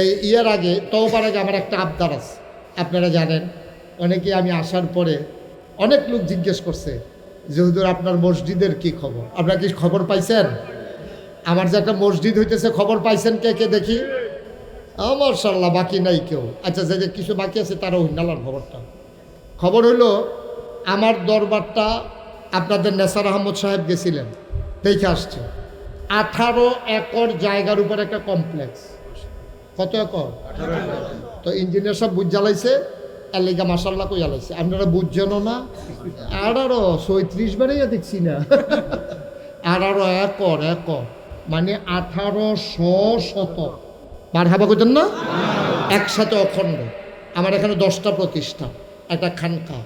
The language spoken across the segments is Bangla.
এই ইয়ের আগে, তওবার আগে আমার একটা আবদার আছে। আপনারা জানেন, অনেকে আমি আসার পরে অনেক লোক জিজ্ঞেস করছে যে আপনার মসজিদের কি খবর? আপনারা কি খবর পাইছেন? আমার যে একটা মসজিদ হইতেছে, খবর পাইছেন কে কে দেখি? আমার সাল্লাহ বাকি নাই কেউ। আচ্ছা যে যে কিছু বাকি আছে, তারাও হিন্দালার খবরটা। খবর হলো আমার দরবারটা আপনাদের নেসার আহমদ সাহেব গেছিলেন, দেখে আসছে। আঠারো একর জায়গার উপর একটা কমপ্লেক্স। কত একর? তো ইঞ্জিনিয়ার সব বুঝ জ্বালাইছে এর লেগা মাসাল্লাহ কই জ্বালাইছে আপনারা বুঝছেন না আঠারো সৈত্রিশ বারেই দেখছি না। আঠারো একর একর মানে আঠারোশো শতক। বার হাবা করতেন না? একসাথে অখণ্ড। আমার এখানে দশটা প্রতিষ্ঠান। একটা খানকা,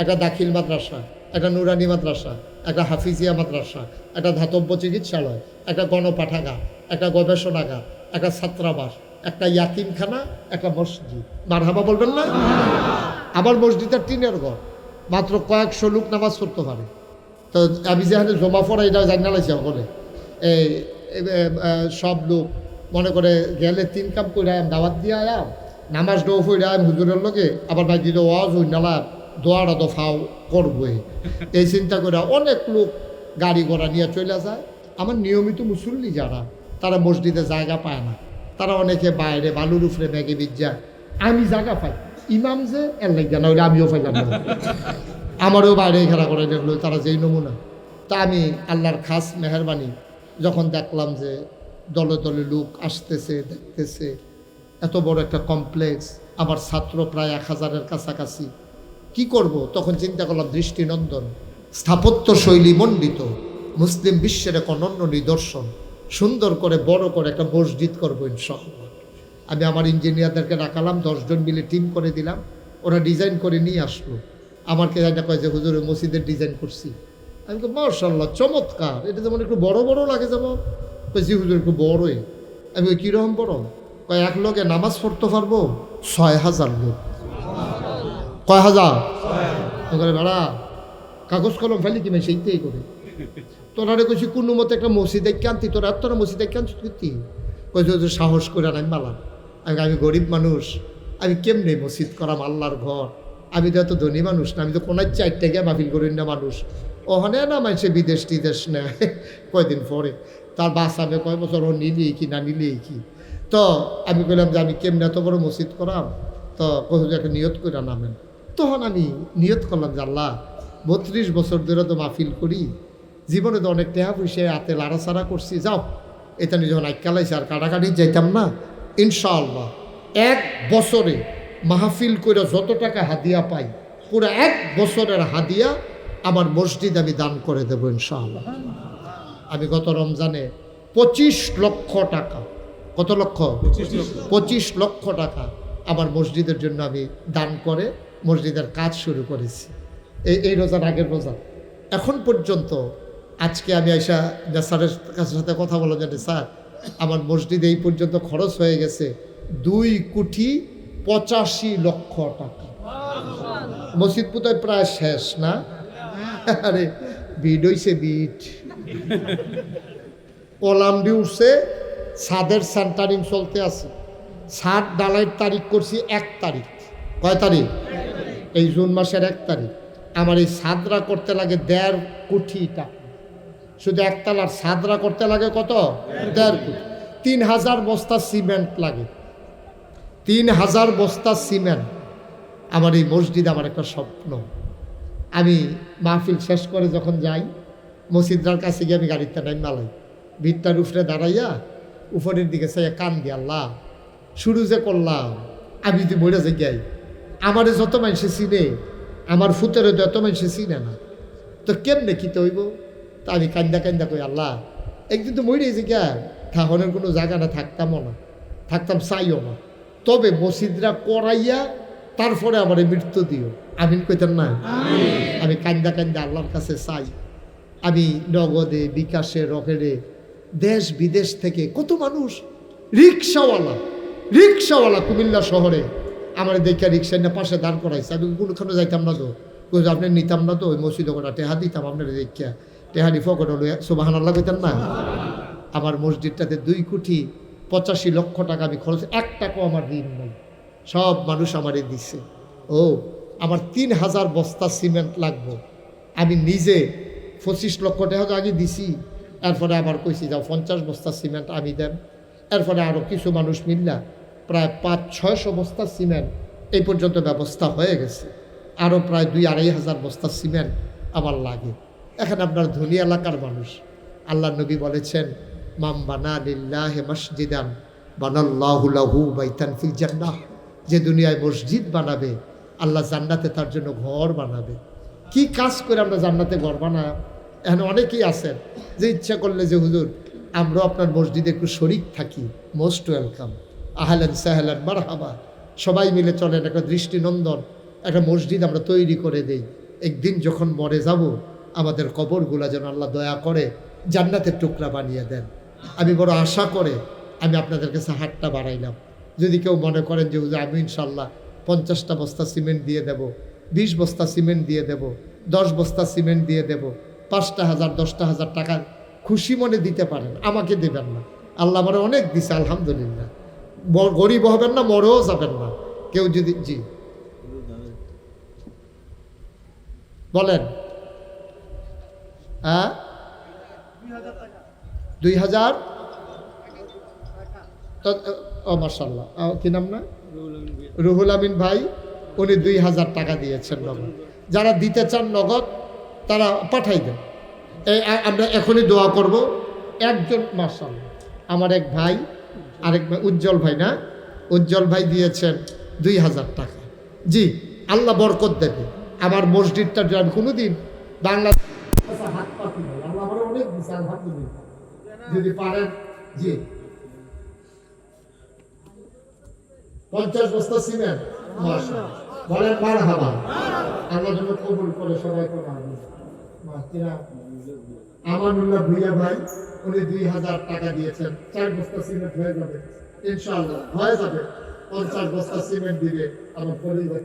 একটা দাখিল মাদ্রাসা, একটা নুরানি মাদ্রাসা, একটা হাফিজিয়া মাদ্রাসা, একটা ধাতব্য চিকিৎসালয়, একটা গণপাঠাগার, একটা গবেষণাগার, একটা ছাত্রাবাস। একটা ইয়াতিমখানা, একটা মসজিদ। মারহাবা বলবেন না? আবার মসজিদের টিনের ঘর। মাত্র কয়েকশো লোক নামাজ পড়তে পারে। তো আমি যেখানে জমা পড়া, এটা জানা লাগছে এই সব লোক মনে করে গেলে তিন কাম করে আয়াম দাওয়াত দিয়ে আয়াম নামাজ ডো ফইরে আয়াম হুজুরের লগে, আবার দিল ওয়াজ হই নালাম দোয়ারা দফাও করবই। এই চিন্তা করে অনেক লোক গাড়ি ঘোড়া নিয়ে চলে যায়। আমার নিয়মিত মুসল্লি যারা, তারা মসজিদে জায়গা পায় না। তারা অনেকে বাইরে বালুর উপরে ব্যাগে বিজ্জা, আমি জায়গা পাই। ইমাম যে, এর লাগে না আমিও পাইলাম না। আমারও বাইরে খেলা করে দেখল তারা যেই নমুনা। তা আমি আল্লাহর খাস মেহরবানি, যখন দেখলাম যে দলে দলে লোক আসতেছে, দেখতেছে, এত বড় একটা কমপ্লেক্স আমার ছাত্র প্রায় এক হাজারের কাছাকাছি। কি করব? তখন চিন্তা করলাম, দৃষ্টিনন্দন স্থাপত্য শৈলী মণ্ডিত, মুসলিম বিশ্বের এক অনন্য নিদর্শন। সুন্দর করে বড় করে একটা মসজিদ করব ইনশাআল্লাহ। আমি আমার ইঞ্জিনিয়ারদেরকে রাখালাম দশজন মিলে টিম করে দিলাম। ওরা ডিজাইন করে নিয়ে আসলো। আমাকে এটা কয় যে হুজুরে মসজিদের ডিজাইন করছি। আমি তো মার্শাল্লাহ চমৎকার। এটা যেমন একটু বড় বড় লাগে যেমন। কইছি হুজুর একটু বড়ই। আমি ওই কীরকম বড়? কয় এক লোকে নামাজ পড়তে পারব ছয় হাজার লোক। কয় হাজার? বেড়া কাগজ কলম ফেলি কিনে সেইটাই করে। তোরা কইছি, কোনো মতে একটা মসজিদে আনতি তোরা তোরা মসজিদে আনছি তুই কইছে সাহস করে নাই মালাম আমি আমি গরিব মানুষ। আমি কেমনে মসজিদ করাম? আল্লাহর ঘর। আমি তো এত ধনী মানুষ না। আমি তো কোনার চারটে গিয়ে মাহফিল করি না মানুষ। ওখানে না মানুষে বিদেশ টিদেশ নেয় কয়দিন পরে। তার বাস আমি কয় বছর, ও নিলি কি না নিলেই কি? তো আমি কইলাম যে, আমি কেমনে এত বড় মসজিদ করাম? তো কহ একটা নিয়ত করে নামেন তখন আমি নিয়ত করলাম যে, আল্লাহ, বত্রিশ বছর ধরে তো মাহফিল করি। জীবনে তো অনেক টেহা পয়সা হাতে লাড়াছাড়া করছি যাও। এটা নিয়ে যখন আইকালাইছে আর কাটাকাটি যাইতাম না। ইনশাআল্লাহ এক বছরে মাহফিল করে যত টাকা হাদিয়া পাই পুরো এক বছরের হাদিয়া আমার মসজিদ আমি দান করে দেবো ইনশাআল্লাহ। আমি গত রমজানে পঁচিশ লক্ষ টাকা কত লক্ষ। পঁচিশ লক্ষ টাকা আমার মসজিদের জন্য আমি দান করে মসজিদের কাজ শুরু করেছি। এই এই রোজার আগের রোজা। এখন পর্যন্ত আজকে আমি আইসা নেসারের কাছে সাথে কথা বলা জানি স্যার, আমার মসজিদে এই পর্যন্ত খরচ হয়ে গেছে দুই কোটি পঁচাশি লক্ষ টাকা। মসজিদ বোধহয় প্রায় শেষ না? আরে বিড হইছে বিট কলামডি উঠছে ছাদের সেন্টারিং চলতে আছে। ছাদ ডালাইয়ের তারিখ করছি এক তারিখ। কয় তারিখ? এই জুন মাসের এক তারিখ। আমার এই সাদরা করতে লাগে দেড় কোটি টাকা। শুধু একতলার সাদরা করতে লাগে কত? দেড় কোটি তিন হাজার বস্তা সিমেন্ট লাগে। তিন হাজার বস্তা সিমেন্ট। আমার এই মসজিদ আমার একটা স্বপ্ন। আমি মাহফিল শেষ করে যখন যাই মসজিদরার কাছে গিয়ে আমি গাড়িতে নাই মালাই ভিড়টার উপরে দাঁড়াইয়া উপরের দিকে চাইয়া কান দিয়ে, আল্লাহ, শুরু যে করলাম, আমি যদি মরে যে যাই। আমারে যত মানুষে চিনে, আমার ফুতেরও যত মানুষে চিনে না। তো কেমনে কিতে হইব তা আমি কান্দা কান্দা কই আল্লাহ একদিন তো মরে যে গিয়া ঠাহনের কোনো জায়গা না থাকতামও না থাকতাম চাইও না। তবে মসজিদরা করাইয়া তারপরে আমার মৃত্যু দিও। আমিন কইতাম না? আমি কান্দা কান্দা আল্লাহর কাছে চাই। আমি নগদে বিকাশে রকেটে দেশ বিদেশ থেকে কত মানুষ রিক্সাওয়ালা রিক্সাওয়ালা কুমিল্লা শহরে আমার দেখে রিক্সা নিয়ে পাশে দাঁড় করাইছে। আমি কোনোখানে যাইতাম না তো আপনি নিতাম না তো? ওই মসজিদে কটা টেহা দিতাম আপনার দেখিয়া। টেহারি ফকট সুবাহান আল্লাহ কইতেন না? আমার মসজিদটাতে দুই কোটি পঁচাশি লক্ষ টাকা আমি খরচ এক টাকাও আমার ঋণ নাই। সব মানুষ আমারে দিছে। ও, আমার তিন হাজার বস্তা সিমেন্ট লাগবো। আমি নিজে পঁচিশ লক্ষ টাকা আগে দিছি। এরপরে আবার কইছি, যাও পঞ্চাশ বস্তা সিমেন্ট আমি দেন এরপরে আরও কিছু মানুষ মিললা, প্রায় পাঁচ, ছয়শো বস্তা সিমেন্ট। এই পর্যন্ত ব্যবস্থা হয়ে গেছে। আরও প্রায় দুই আড়াই হাজার বস্তা সিমেন্ট আমার লাগে। এখন আপনার ধনী এলাকার মানুষ। আল্লাহ নবী বলেছেন মাম বানা লিল্লাহ মসজিদান বানাল্লাহুলাহু বাইতান ফিল জান্নাহ। যে দুনিয়ায় মসজিদ বানাবে, আল্লাহ জান্নাতে তার জন্য ঘর বানাবে। কি কাজ করে আমরা জান্নাতে ঘর বানায় এখানে অনেকেই আছেন যে ইচ্ছা করলে যে, হুজুর আমরা আপনার মসজিদে একটু শরিক থাকি, মোস্ট ওয়েলকাম। আহলেন সাহেলেন মারহাবা। সবাই মিলে চলেন একটা দৃষ্টিনন্দন, একটা মসজিদ আমরা তৈরি করে দেই। একদিন যখন মরে যাব আমাদের কবরগুলা যেন আল্লাহ দয়া করে জান্নাতের টুকরা বানিয়ে দেন। আমি বড় আশা করে আমি আপনাদের কাছে হাতটা বাড়াইলাম। যদি কেউ মনে করেন যে আমি ইনশাল্লাহ পঞ্চাশটা বস্তা সিমেন্ট দিয়ে দেব, বিশ বস্তা সিমেন্ট দিয়ে দেব, দশ বস্তা সিমেন্ট দিয়ে দেব, পাঁচটা হাজার, দশটা হাজার টাকা খুশি মনে দিতে পারেন, আমাকে দেবেন না। আল্লাহ আমার অনেক দিছে, আলহামদুলিল্লাহ। গরিব হবেন না, মরেও যাবেন না। কেউ যদি জি। বলেন। হ্যাঁ? দুই হাজার? মার্শাল্লাহ কি নাম না? রুহুল আমিন ভাই, উনি দুই হাজার টাকা দিয়েছেন নগদ যারা দিতে চান নগদ, তারা পাঠাই দেন। আমরা এখনই দোয়া করব। একজন মার্শাল্লাহ আমার এক ভাই, আরেক ভাই, উজ্জ্বল ভাই না? উজ্জ্বল ভাই দিয়েছেন দুই হাজার টাকা। জি, আল্লাহ বরকত দেবে। আমার মসজিদটা যদি আমি কোনোদিন বাংলা হাত পাতি নাই। আল্লাহ আমার অনেক দিছে আলহামদুলিল্লাহ যদি পারেন, জি। পঞ্চাশ বস্তা সিমেন্ট বলেন মার হাবা যেন কবুল করে সবাই? আমানুল্লাহ ভুইয়া ভাই, উনি দুই হাজার টাকা দিয়েছেন। চার বস্তা সিমেন্ট হয়ে যাবে। ইনশাআল্লাহ, হয়ে যাবে। পঞ্চাশ বস্তা সিমেন্ট দিবে আমার পরিবার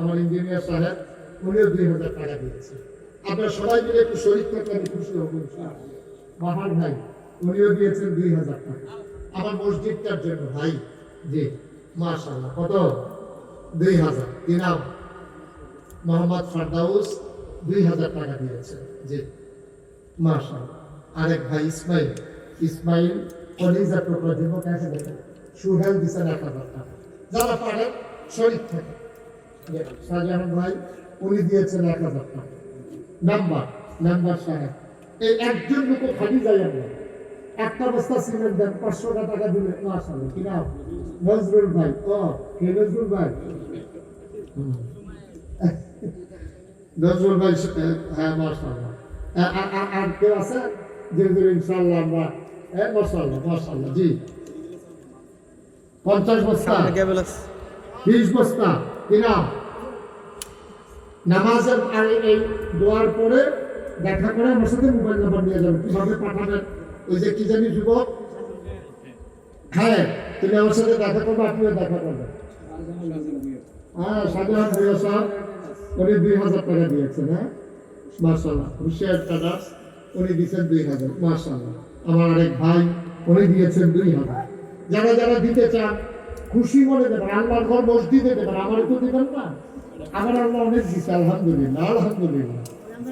আমার ইঞ্জিনিয়ার সাহেব, উনিও দুই হাজার টাকা দিয়েছেন। আপনারা সবাই মিলে একটু শরীর থাকলে আমি খুশি হব বাহার ভাই উনিও দিয়েছেন দুই হাজার টাকা। আমার মসজিদটার জন্য ভাই জি মাশাআল্লাহ, কত? দুই হাজার। ইনাম মোহাম্মদ ফারদাউস দুই হাজার টাকা দিয়েছেন জি মাশাআল্লাহ। আরেক ভাই ইসমাইল ইসমাইল কলিজা টুকরা দিব, কাছে দেখেন, সুহেল দিছেন এক হাজার টাকা। যারা পারেন শরীর থেকে। শাহজাহান ভাই, উনি দিয়েছেন এক হাজার টাকা। নাম্বার নাম্বার সাহেব এই একজন লোক খালি যাই আমরা একটা বস্তা সিমেন্ট দেন পাঁচশো টাকা দিলে মাসাল্লাহ কি নাম? নজরুল ভাই। ও কে নজরুল ভাই। নজরুল ভাই হ্যাঁ মাসাল্লাহ আর কেউ আছে? যে হুজুর ইনশাল্লাহ আমরা হ্যাঁ মাসাল্লাহ মাসাল্লাহ জি। পঞ্চাশ বস্তা। বিশ বস্তা কি নাম? নামাজের আগে এই দোয়ার পরে দেখা করে আমার সাথে মোবাইল নাম্বার নিয়ে যাবেন কীভাবে পাঠাবেন ওই যে কি জানি যুবক? হ্যাঁ তুমি আমার সাথে দেখা করবে আপনিও দেখা করবেন হ্যাঁ সাহেব উনি দুই হাজার টাকা দিয়েছেন হ্যাঁ? মার্শাল্লাহ হুশিয়ার টাটাস উনি দিয়েছেন দুই হাজার মার্শাল্লাহ আমার আরেক ভাই, উনি দিয়েছেন দুই হাজার। যারা যারা দিতে চান, খুশি মনে দেবেন, আল্লাহর ঘর মসজিদে দেবেন আমার তো দেবেন না। আমার আল্লাহ অনেক দিচ্ছে আলহামদুলিল্লাহ আলহামদুলিল্লাহ।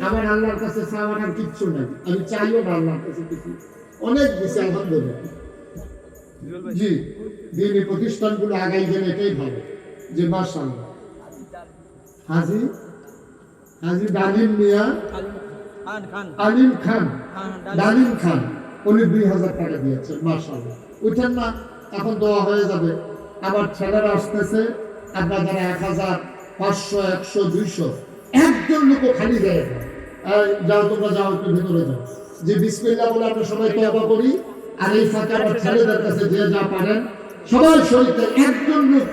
আমার আল্লাহর কাছে চাওয়ার আর কিচ্ছু নাই। আমি চাইও না আল্লাহর কাছে কিছু। অনেক দিচ্ছে আলহামদুলিল্লাহ। জি দিনী প্রতিষ্ঠানগুলো আগাই গেলে এটাই ভালো। যে মার্শাল্লাহ হাজি হাজি ডালিম মিয়া, আলিম খান, ডালিম খান, উনি দুই হাজার টাকা দিয়েছেন না, এখন দোয়া হয়ে যাবে। আবার ছেলেরা আসতেছে, আপনার যারা এক হাজার পাঁচশো, একশো, দুইশো। একজন লোক খালি না। যাও তোমরা যাও একটু ভিতরে যাও। যে বিসমিল্লা বলে আমরা সবাই তবা করি, আর এই ফাঁকে আবার ছেলেদের কাছে যে যা পারেন, সবাই শরীরতে একজন লোক,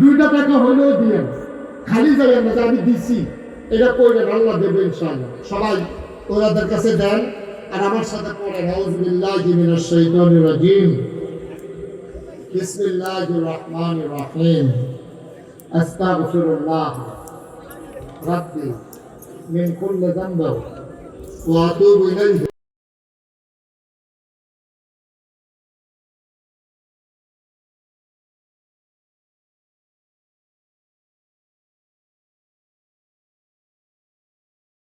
দুইটা টাকা হলেও দিয়ে খালি যাবেন না, যে আমি দিছি। এটা করবেন, আল্লাহ দেবে ইনশাআল্লাহ। সবাই ওনাদের কাছে দেন। আর আমার সাথে পড়েন, আউযুবিল্লাহি মিনাশ শাইতানির রাজিম। বিসমিল্লাহির রহমানির রহিম। আস্তাগফিরুল্লাহ। ربي من كل ذنب وأتوب إليه